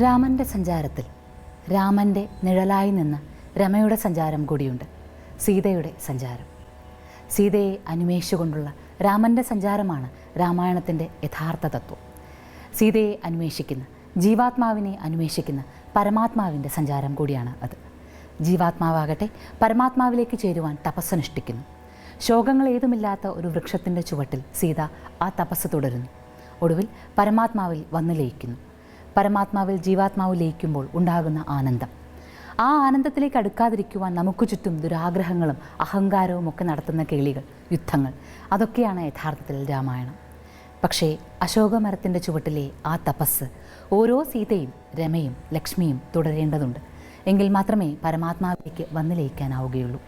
രാമന്റെ സഞ്ചാരത്തിൽ രാമന്റെ നിഴലായി നിന്ന് രമയുടെ സഞ്ചാരം കൂടിയുണ്ട് സീതയുടെ സഞ്ചാരം. സീതയെ അന്വേഷിച്ചുകൊണ്ടുള്ള രാമന്റെ സഞ്ചാരമാണ് രാമായണത്തിന്റെ യഥാർത്ഥ തത്വം. സീതയെ അന്വേഷിക്കുന്ന ജീവാത്മാവിനെ അന്വേഷിക്കുന്ന പരമാത്മാവിന്റെ സഞ്ചാരം കൂടിയാണ് അത്. ജീവാത്മാവാകട്ടെ പരമാത്മാവിലേക്ക് ചേരുവാൻ തപസ്സനുഷ്ഠിക്കുന്നു ശോകങ്ങൾ ഏതുമില്ലാത്ത ഒരു വൃക്ഷത്തിന്റെ ചുവട്ടിൽ സീത ആ തപസ് തുടരുന്നു. ഒടുവിൽ പരമാത്മാവിൽ വന്നു ലയിക്കുന്നു പരമാത്മാവിൽ ജീവാത്മാവ് ലയിക്കുമ്പോൾ ഉണ്ടാകുന്ന ആനന്ദം. ആ ആനന്ദത്തിലേക്ക് അടുക്കാതിരിക്കുവാൻ നമുക്ക് ചുറ്റും ദുരാഗ്രഹങ്ങളും അഹങ്കാരവും ഒക്കെ നടത്തുന്ന കേളികൾ യുദ്ധങ്ങൾ അതൊക്കെയാണ് യഥാർത്ഥത്തിൽ രാമായണം. പക്ഷേ അശോകമരത്തിന്റെ ചുവട്ടിലെ ആ തപസ് ഓരോ സീതയും രമയും ലക്ഷ്മിയും തുടരേണ്ടതുണ്ട്. എങ്കിൽ മാത്രമേ പരമാത്മാവിലേക്ക് വന്നു ലയിക്കാനാവുകയുള്ളൂ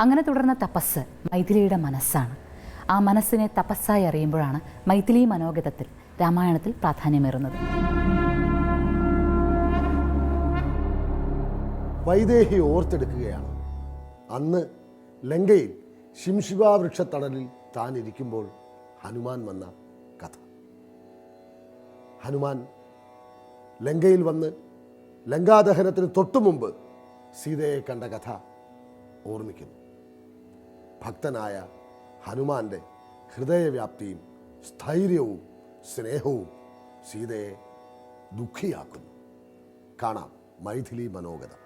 അങ്ങനെ തുടർന്ന തപസ് മൈഥിലിയുടെ മനസ്സാണ്. ആ മനസ്സിനെ തപസ്സായി അറിയുമ്പോഴാണ് മൈഥിലി മനോഗതത്തിൽ രാമായണത്തിൽ പ്രാധാന്യമേറുന്നത്. വൈദേഹി ഓർത്തെടുക്കുകയാണ്. അന്ന് ലങ്കയിൽ ശിംശിവ വൃക്ഷത്തണലിൽ താൻ ഇരിക്കുമ്പോൾ ഹനുമാൻ വന്ന കഥ. ഹനുമാൻ ലങ്കയിൽ വന്ന് ലങ്കാദഹനത്തിന് തൊട്ടു മുമ്പ് സീതയെ കണ്ട കഥ ഓർമ്മിക്കുന്നു. ഭക്തനായ ഹനുമാന്റെ ഹൃദയവ്യാപ്തിയും സ്ഥൈര്യവും സ്നേഹവും സീതയെ ദുഃഖിയാക്കുന്നു. കാണാം മൈഥിലി മനോഗതം.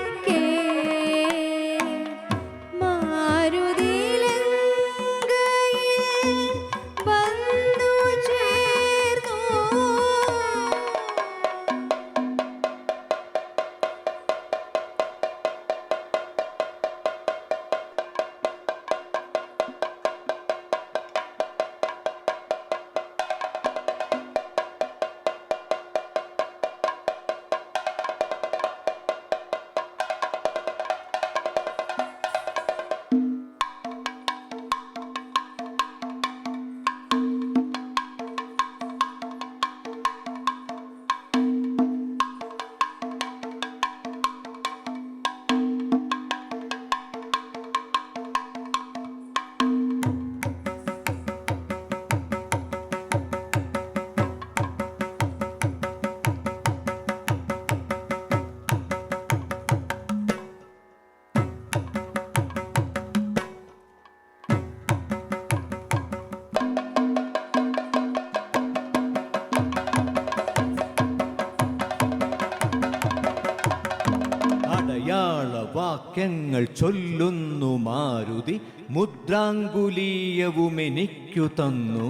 വാക്യങ്ങൾ ചൊല്ലുന്നു മാരുതി മുദ്രാങ്കുലീയവും എനിക്കു തന്നു.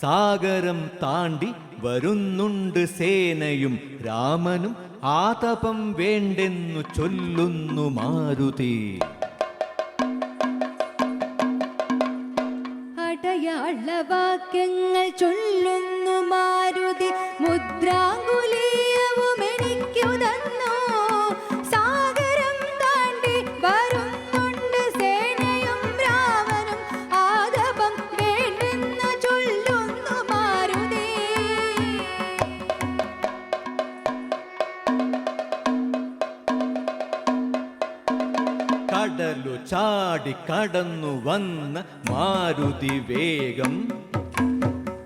സാഗരം താണ്ടി വരുന്നുണ്ട് സേനയും രാമനും ആതപം വേണ്ടെന്നു ചൊല്ലുന്നു മാരുതി. അടയാളവാക്യങ്ങൾ ചൊല്ലുന്നു മാരുതി മുദ്രാങ്കുലീയവും കടലു ചാടി കടന്നു വന്ന മാരുതി വേഗം.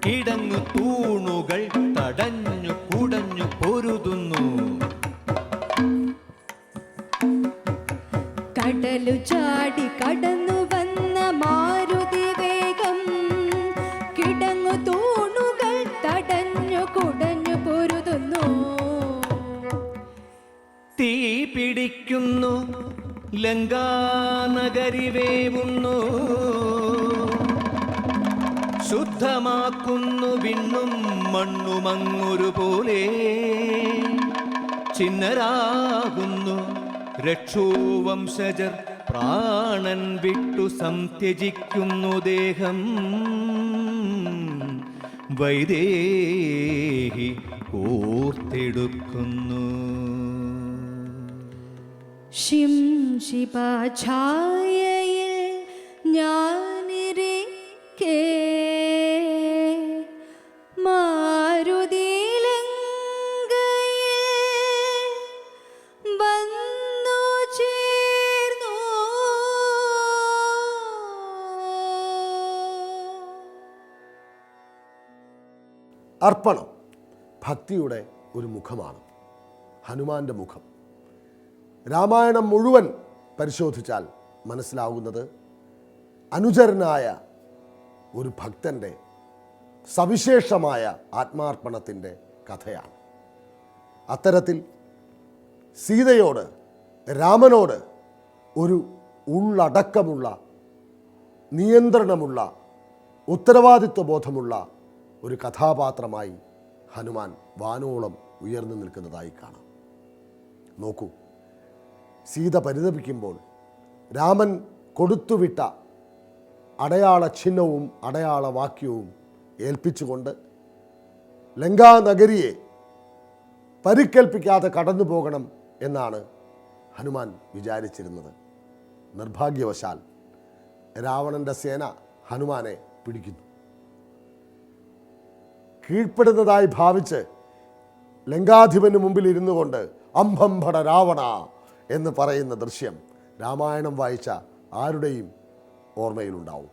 കിടങ്ങു തൂണുകൾ തടഞ്ഞു കുടഞ്ഞു പൊരുതുന്നു. കടലു ചാടി കടന്നു വന്ന മാരുതി വേഗം. കിടങ്ങു തൂണുകൾ തടഞ്ഞു കുടഞ്ഞു പൊരുതുന്നു. തീ പിടിക്കുന്നു. ലങ്കാനഗരി വേവുന്നു ശുദ്ധമാക്കുന്നു വിണ്ണും മണ്ണുമങ്ങൊരു പോലെ ചിന്നരാകുന്നു രക്ഷോവംശജർ പ്രാണൻ വിട്ടു സംത്യജിക്കുന്നു ദേഹം. വൈദേഹി ഓർത്തെടുക്കുന്നു ശിംശിപാഛായയിൽ ഞാനിരിക്കേ. മാരുതിയിലങ്കയിൽ അർപ്പണം ഭക്തിയുടെ ഒരു മുഖമാണ്. ഹനുമാന്റെ മുഖം. രാമായണം മുഴുവൻ പരിശോധിച്ചാൽ മനസ്സിലാകുന്നത് അനുചരനായ ഒരു ഭക്തന്റെ സവിശേഷമായ ആത്മാർപ്പണത്തിന്റെ കഥയാണ്. അത്തരത്തിൽ സീതയോട് രാമനോട് ഒരു ഉള്ളടക്കമുള്ള നിയന്ത്രണമുള്ള ഉത്തരവാദിത്വ ബോധമുള്ള ഒരു കഥാപാത്രമായി ഹനുമാൻ വാനോളം ഉയർന്നു നിൽക്കുന്നതായി കാണാം. നോക്കൂ. സീത പരിതപിക്കുമ്പോൾ രാമൻ കൊടുത്തുവിട്ട അടയാള ചിഹ്നവും അടയാള വാക്യവും ഏൽപ്പിച്ചുകൊണ്ട് ലങ്കാനഗരിയെ പരിക്കേൽപ്പിക്കാതെ കടന്നു പോകണം എന്നാണ് ഹനുമാൻ വിചാരിച്ചിരുന്നത്. നിർഭാഗ്യവശാൽ രാവണന്റെ സേന ഹനുമാനെ പിടിക്കുന്നു. കീഴ്പ്പെടുന്നതായി ഭാവിച്ച് ലങ്കാധിപന് മുമ്പിൽ ഇരുന്നു കൊണ്ട് അംഭംഭട രാവണ എന്ന് പറയുന്ന ദൃശ്യം രാമായണം വായിച്ച ആരുടെയും ഓർമ്മയിലുണ്ടാവും.